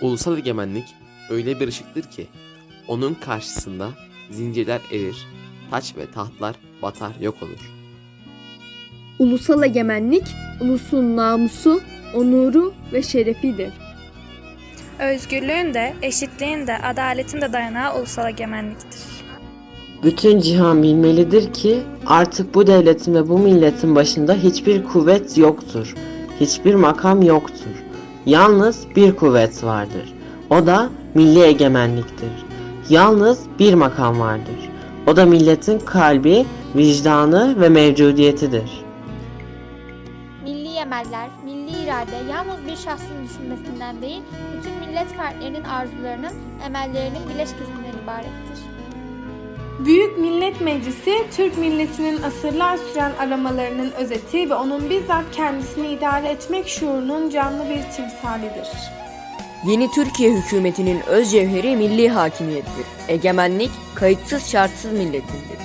Ulusal egemenlik öyle bir ışıktır ki onun karşısında zincirler erir, taç ve tahtlar batar yok olur. Ulusal egemenlik, ulusun namusu, onuru ve şerefidir. Özgürlüğün de, eşitliğin de, adaletin de dayanağı ulusal egemenliktir. Bütün cihan bilmelidir ki artık bu devletin ve bu milletin başında hiçbir kuvvet yoktur. Hiçbir makam yoktur. Yalnız bir kuvvet vardır. O da milli egemenliktir. Yalnız bir makam vardır. O da milletin kalbi, vicdanı ve mevcudiyetidir. Milli emeller, milli irade yalnız bir şahsın düşünmesinden değil, bütün millet fertlerinin arzularının, emellerinin bileşkesinden ibarettir. Büyük Millet Meclisi, Türk milletinin asırlar süren aramalarının özeti ve onun bizzat kendisini idare etmek şuurunun canlı bir timsalidir. Yeni Türkiye hükümetinin öz cevheri milli hakimiyettir. Egemenlik kayıtsız şartsız milletindir.